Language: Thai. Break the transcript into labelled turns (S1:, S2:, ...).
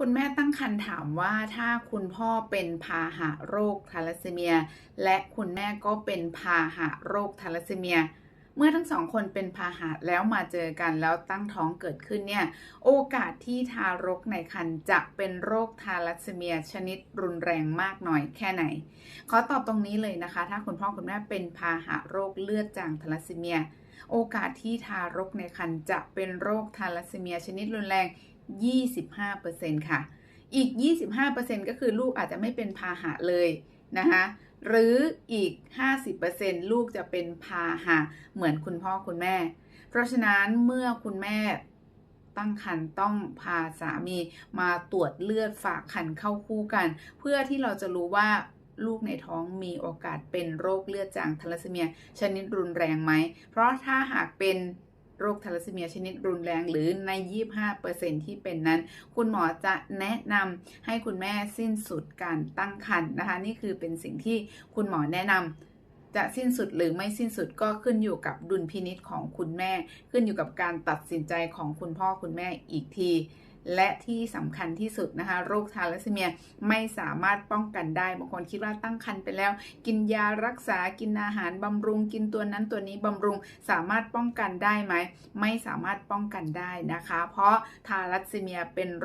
S1: คุณแม่ตั้งครรภ์ถามว่าถ้าคุณพ่อเป็นพาหะโรคทาลัสซีเมีย และคุณแม่ก็เป็นพาหะโรคทาลัสซีเมีย เมื่อทั้งสองคนเป็นพาหะแล้วมาเจอกันแล้วตั้งท้องเกิดขึ้นเนี่ยโอกาสที่ทารกในครรภ์จะเป็นโรคทาลัสซีเมีย ชนิดรุนแรงมากน้อยแค่ไหน ขอตอบตรงนี้เลยนะคะ ถ้าคุณพ่อคุณแม่เป็นพาหะโรคเลือดจางทาลัสซีเมีย โอกาสที่ทารกในครรภ์จะเป็นโรคทาลัสซีเมีย ชนิดรุนแรง 25%ค่ะ อีก 25%ก็คือลูกอาจจะไม่เป็นพาหะเลยนะคะหรืออีก 50%ลูกจะเป็นพาหะเหมือนคุณพ่อคุณแม่ เพราะฉะนั้นเมื่อคุณแม่ตั้งครรภ์ต้องพาสามีมาตรวจเลือดฝากครรภ์เข้าคู่กัน เพื่อที่เราจะรู้ว่าลูกในท้องมีโอกาสเป็นโรคเลือดจางทาลัสซีเมีย ชนิดรุนแรงไหม เพราะถ้าหากเป็น โรคทาลัสซีเมียชนิดรุนแรงหรือใน 25%ที่เป็นนั้น คุณหมอจะแนะนำให้คุณแม่สิ้นสุดการตั้งครรภ์นะคะ นี่คือเป็นสิ่งที่คุณหมอแนะนำจะสิ้นสุดหรือไม่สิ้นสุดก็ขึ้นอยู่กับดุลพินิษของคุณแม่ ขึ้นอยู่กับการตัดสินใจของคุณพ่อคุณแม่อีกที และที่สำคัญที่สุดนะคะ โรคทาลัสซีเมียไม่สามารถป้องกันได้บางคนคิดว่าตั้งครรภ์ไปแล้ว กินยารักษากินอาหารบำรุง กินตัวนั้นตัวนี้บำรุงสามารถป้องกันได้ไหม ไม่สามารถป้องกันได้นะคะ เพราะทาลัสซีเมียเป็นโรค